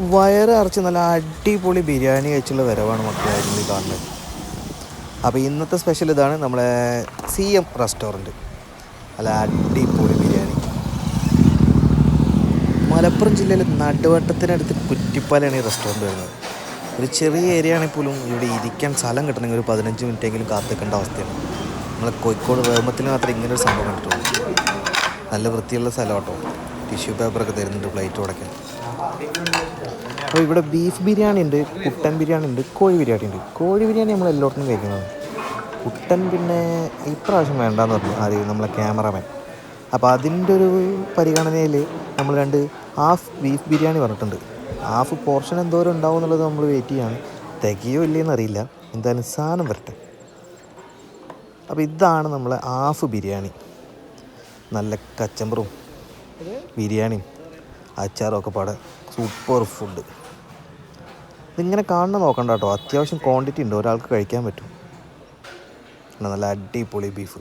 വയറ് അറച്ച് നല്ല അടിപൊളി ബിരിയാണി കഴിച്ചുള്ള വരവാണ് മക്കളെ ഈ കാണുന്നത്. അപ്പോൾ ഇന്നത്തെ സ്പെഷ്യൽ ഇതാണ് നമ്മളെ സി എം റെസ്റ്റോറന്റ് നല്ല അടിപൊളി ബിരിയാണി. മലപ്പുറം ജില്ലയിലെ നടുവട്ടത്തിനടുത്ത് കുറ്റിപ്പാലാണ് ഈ റെസ്റ്റോറന്റ് വരുന്നത്. ഒരു ചെറിയ ഏരിയ ആണെങ്കിൽ പോലും ഇവിടെ ഇരിക്കാൻ സ്ഥലം കിട്ടണമെങ്കിൽ ഒരു പതിനഞ്ച് മിനിറ്റെങ്കിലും കാത്തിക്കേണ്ട അവസ്ഥയാണ്. നമ്മളെ കോഴിക്കോട് വേമത്തിൽ മാത്രമേ ഇങ്ങനൊരു സംഭവം കണ്ടിട്ടുള്ളൂ. നല്ല വൃത്തിയുള്ള സ്ഥലം കേട്ടോ ടിഷ്യൂ പേപ്പറൊക്കെ തരുന്നുണ്ട് പ്ലേറ്റ് ഉടക്കാൻ അപ്പോൾ ഇവിടെ ബീഫ് ബിരിയാണി ഉണ്ട് കുട്ടൻ ബിരിയാണി ഉണ്ട് കോഴി ബിരിയാണി ഉണ്ട്. കോഴി ബിരിയാണി നമ്മൾ എല്ലായിടത്തും കഴിക്കുന്നത്. കുട്ടൻ പിന്നെ ഇപ്രാവശ്യം വേണ്ടാന്ന് പറഞ്ഞു ആര് നമ്മളെ ക്യാമറമാൻ. അപ്പോൾ അതിന്റെ ഒരു പരിഗണനയിൽ നമ്മൾ രണ്ട് ഹാഫ് ബീഫ് ബിരിയാണി പറഞ്ഞിട്ടുണ്ട്. ഹാഫ് പോർഷൻ എന്തോരം ഉണ്ടാവും എന്നുള്ളത് നമ്മൾ വെയിറ്റ് ചെയ്യാണ്. തികയോ ഇല്ലയെന്ന് അറിയില്ല. എന്തായാലും സാധനം വരട്ടെ. അപ്പോൾ ഇതാണ് നമ്മളെ ഹാഫ് ബിരിയാണി. നല്ല കച്ചമ്പറും ബിരിയാണിയും അച്ചാറും ഒക്കെ പാടെ സൂപ്പർ ഫുഡ് ഇതിങ്ങനെ കാണുന്ന നോക്കണ്ട കേട്ടോ. അത്യാവശ്യം ക്വാണ്ടിറ്റി ഉണ്ട്. ഒരാൾക്ക് കഴിക്കാൻ പറ്റും. നല്ല അടിപൊളി ബീഫ്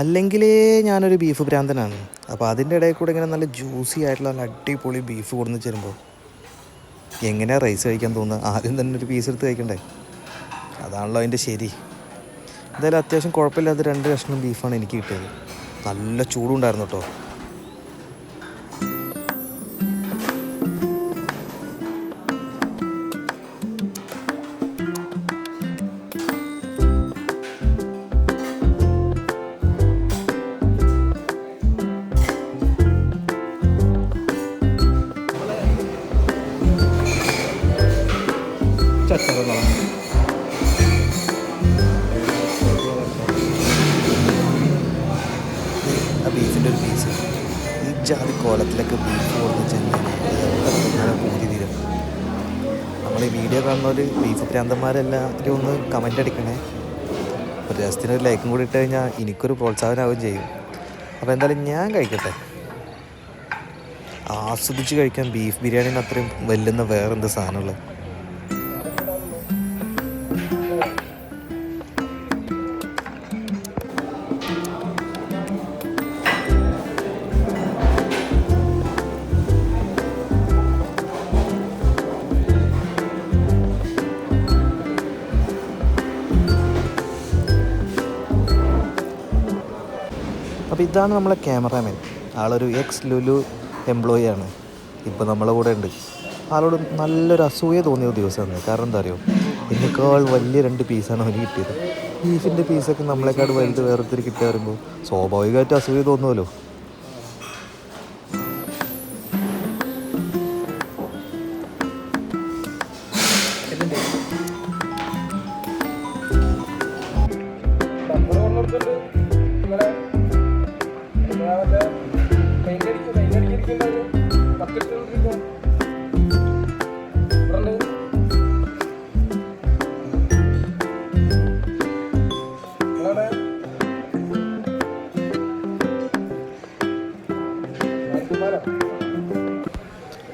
അല്ലെങ്കിലേ ഞാനൊരു ബീഫ് ഭ്രാന്തനാണ്. അപ്പോൾ അതിന്റെ ഇടയിൽ കൂടെ ഇങ്ങനെ നല്ല ജ്യൂസി ആയിട്ടുള്ള നല്ല അടിപൊളി ബീഫ് കൊടുന്ന് തരുമ്പോൾ എങ്ങനെയാണ് റൈസ് കഴിക്കാൻ തോന്നുന്നത് ആദ്യം തന്നെ ഒരു പീസ് എടുത്ത് കഴിക്കണ്ടേ? അതാണല്ലോ അതിന്റെ ശരി. എന്തായാലും അത്യാവശ്യം കുഴപ്പമില്ലാത്ത രണ്ട് കഷ്ണം ബീഫാണ് എനിക്ക് കിട്ടിയത്. നല്ല ചൂടുണ്ടായിരുന്നു കേട്ടോ ആ ബീഫിന്റെ ഒരു പീസ് ഈ ജാതി കോലത്തിലൊക്കെ ബീഫ് കൊടുത്ത് ചെന്നാൽ പൂതി തീരും. നമ്മൾ ഈ വീഡിയോ കാണുന്നവർ ബീഫ് ഭ്രാന്തന്മാരെല്ലാവരും ഒന്ന് കമന്റ് അടിക്കണേ. ഒരു രസത്തിന് ഒരു ലൈക്കും കൂടി ഇട്ട് കഴിഞ്ഞാൽ എനിക്കൊരു പ്രോത്സാഹനമാവുകയും ചെയ്യും. അപ്പോൾ എന്തായാലും ഞാൻ കഴിക്കട്ടെ. ആസ്വദിച്ച് കഴിക്കാൻ ബീഫ് ബിരിയാണിന് അത്രയും വെല്ലുന്ന വേറെന്ത് സാധനമുള്ളത്? അപ്പോൾ ഇതാണ് നമ്മളെ ക്യാമറാമാൻ. ആളൊരു എക്സ് ലുലു എംപ്ലോയി ആണ്. ഇപ്പോൾ നമ്മളെ കൂടെ ഉണ്ട്. ആളോട് നല്ലൊരു അസൂയ തോന്നിയ ദിവസമാണ്. കാരണം എന്താ അറിയോ? എന്നേക്കാൾ വലിയ രണ്ട് പീസാണ് അവന് കിട്ടിയത്. ബീഫിന്റെ പീസൊക്കെ നമ്മളെക്കാട് വലുത് വേറൊത്തിരി കിട്ടി വരുമ്പോൾ സ്വാഭാവികമായിട്ട് അസൂയ തോന്നുമല്ലോ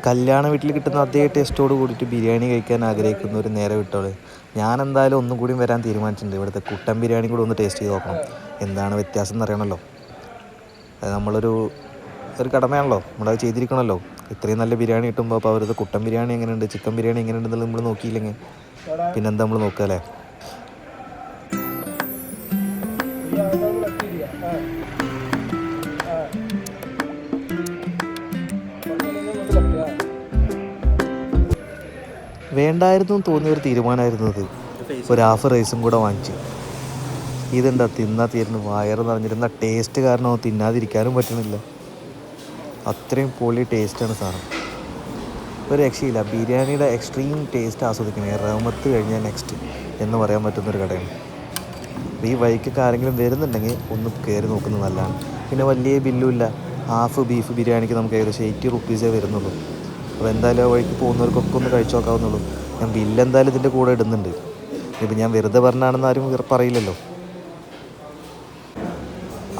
കല്യാണ വീട്ടിൽ കിട്ടുന്ന അതേ ടേസ്റ്റോട് കൂടിയിട്ട് ബിരിയാണി കഴിക്കാൻ ആഗ്രഹിക്കുന്ന ഒരു നേരെ വിട്ടോൾ. ഞാൻ എന്തായാലും ഒന്നും കൂടി വരാൻ തീരുമാനിച്ചിട്ടുണ്ട്. ഇവിടുത്തെ കുട്ടൻ ബിരിയാണി കൂടി ഒന്ന് ടേസ്റ്റ് ചെയ്ത് നോക്കണം. എന്താണ് വ്യത്യാസം എന്ന് അറിയണമല്ലോ. അത് നമ്മളൊരു ഒരു കടമയാണല്ലോ. നമ്മളത് ചെയ്തിരിക്കണമല്ലോ. ഇത്രയും നല്ല ബിരിയാണി കിട്ടുമ്പോൾ അപ്പോൾ അവരുടെ കുട്ടൻ ബിരിയാണി എങ്ങനെയുണ്ട് ചിക്കൻ ബിരിയാണി എങ്ങനെയുണ്ടെന്നുള്ളത് നമ്മൾ നോക്കിയില്ലെങ്കിൽ പിന്നെന്താ നമ്മൾ നോക്കുക അല്ലേ? വേണ്ടായിരുന്നു എന്ന് തോന്നിയ ഒരു തീരുമാനമായിരുന്നു അത്. ഒരു ഹാഫ് റൈസും കൂടെ വാങ്ങിച്ചു. ഇതെന്താ? തിന്നാ തീരുന്നു വയറ് നിറഞ്ഞിരുന്ന ടേസ്റ്റ് കാരണം തിന്നാതിരിക്കാനും പറ്റണില്ല. അത്രയും പൊളി ടേസ്റ്റാണ് സാധനം. ഒരു രക്ഷയില്ല. ബിരിയാണിയുടെ എക്സ്ട്രീം ടേസ്റ്റ് ആസ്വദിക്കണേ. റഹമത്ത് കഴിഞ്ഞാൽ നെക്സ്റ്റ് എന്ന് പറയാൻ പറ്റുന്നൊരു കടയാണ്. ഈ വഴിക്കൊക്കെ ആരെങ്കിലും വരുന്നുണ്ടെങ്കിൽ ഒന്ന് കയറി നോക്കുന്നത് നല്ലതാണ്. പിന്നെ വലിയ ബില്ലുമില്ല ഹാഫ് ബീഫ് ബിരിയാണിക്ക് നമുക്ക് ഏകദേശം എയ്റ്റി റുപ്പീസേ വരുന്നുള്ളൂ. അപ്പോൾ എന്തായാലും ആ വഴിക്ക് പോകുന്നവർക്കൊക്കെ ഒന്ന് കഴിച്ചു നോക്കാവുന്നുള്ളൂ ഞാൻ ബില്ല് എന്തായാലും ഇതിന്റെ കൂടെ ഇടുന്നുണ്ട്. ഇപ്പം ഞാൻ വെറുതെ പറഞ്ഞാണെന്ന് ആരും പറയില്ലല്ലോ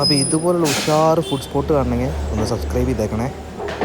അപ്പോൾ ഇതുപോലുള്ള ഉഷാറ് ഫുഡ് സ്പോട്ട് കാണണമെങ്കിൽ ഒന്ന് സബ്സ്ക്രൈബ് ചെയ്തേക്കണേ.